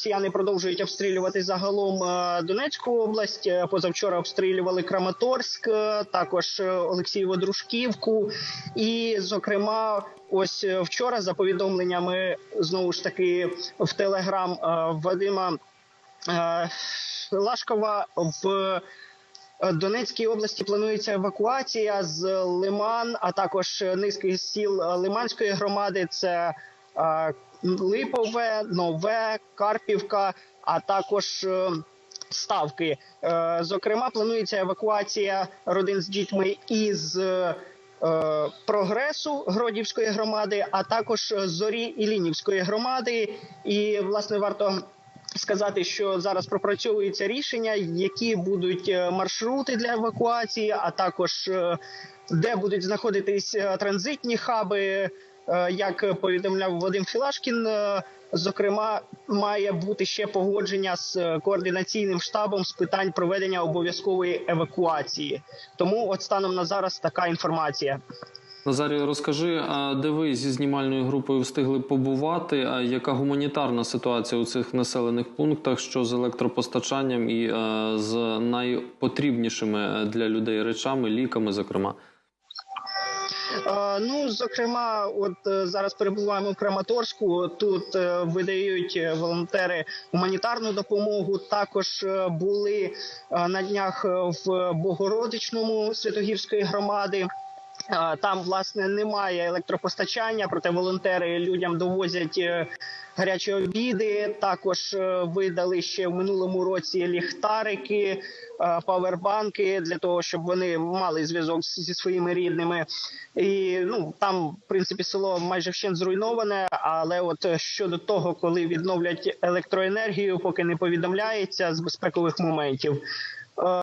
Росіяни продовжують обстрілювати загалом е, Донецьку область. Е, Позавчора обстрілювали Краматорськ, е, також е, Олексієво Дружківку. І, зокрема, ось вчора, за повідомленнями знову ж таки в Телеграм Вадима Лашкова в. Донецькій області планується евакуація з Лиман, а також низки сіл Лиманської громади. Це Липове, Нове, Карпівка, а також е, Ставки. Е, Зокрема, планується евакуація родин з дітьми із е, прогресу Гродівської громади, а також зорі Ілінівської громади. І власне варто сказати, що зараз пропрацьовується рішення, які будуть маршрути для евакуації, а також де будуть знаходитись транзитні хаби. Е, Як повідомляв Вадим Філашкін, е, зокрема, має бути ще погодження з е, координаційним штабом з питань проведення обов'язкової евакуації. Тому, от станом на зараз, така інформація. Назарію, розкажи, а де ви зі знімальною групою встигли побувати? А яка гуманітарна ситуація у цих населених пунктах? Що з електропостачанням і з найпотрібнішими для людей речами, ліками, зокрема? Е, Ну, зокрема, от е, зараз перебуваємо в Краматорську. Тут е, видають волонтери гуманітарну допомогу. Також були на днях в Богородичному Святогірської громади. Там власне немає електропостачання, проте волонтери людям довозять е, гарячі обіди. Також е, видали ще в минулому році ліхтарики, е, павербанки для того, щоб вони мали зв'язок зі своїми рідними. І ну там, в принципі, село майже вщент зруйноване. Але от щодо того, коли відновлять електроенергію, поки не повідомляється з безпекових моментів.